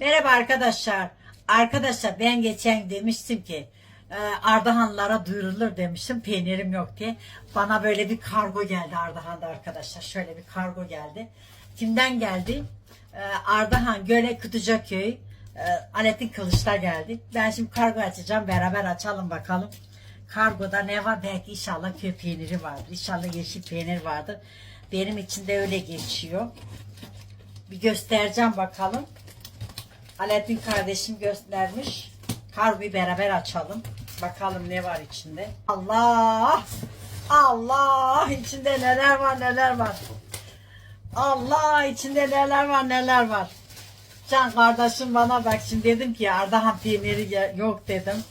Merhaba arkadaşlar. Arkadaşlar ben geçen demiştim ki e, Ardahanlara duyurulur demiştim peynirim yok diye. Bana böyle bir kargo geldi Ardahan'da arkadaşlar. Şöyle bir kargo geldi. Kimden geldi? E, Ardahan Göle Kutucaköy e, Alettin Kılıç'ta geldi. Ben şimdi kargo açacağım. Beraber açalım bakalım. Kargoda ne var? Belki inşallah köy peyniri vardır. İnşallah yeşil peynir vardır. Benim için de öyle geçiyor. Bir göstereceğim bakalım. Alaaddin kardeşim göstermiş. Kargoyu beraber açalım. Bakalım ne var içinde. Allah! Allah! İçinde neler var neler var. Allah! içinde neler var neler var. Can kardeşim bana bak şimdi dedim ki Ardahan peyniri yok dedim.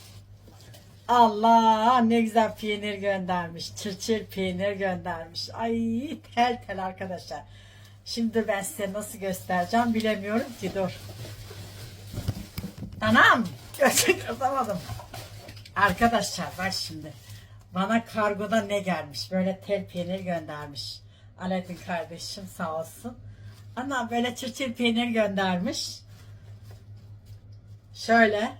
Allah ne güzel peynir göndermiş. Çırçır peynir göndermiş. Ay tel tel arkadaşlar. Şimdi ben size nasıl göstereceğim bilemiyorum ki dur. Anam gözü kırpamadım. Arkadaşlar bak şimdi. Bana kargoda ne gelmiş? Böyle tel peynir göndermiş. Alaaddin kardeşim sağ olsun. Ana böyle çırçır peynir göndermiş. Şöyle.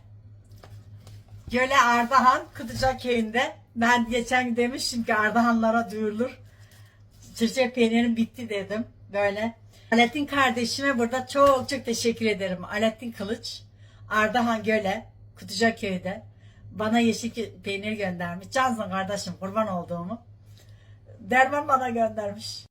Göle Ardahan Kıtıca köyünde. Ben geçen demiştim ki Ardahanlara duyurulur. Çırçır peynirim bitti dedim. Böyle. Alaaddin kardeşime burada çok çok teşekkür ederim. Alaaddin Kılıç. Ardahan Göle, Kutuca köyde bana yeşil peynir göndermiş. Cansın kardeşim kurban olduğumu. Derman bana göndermiş.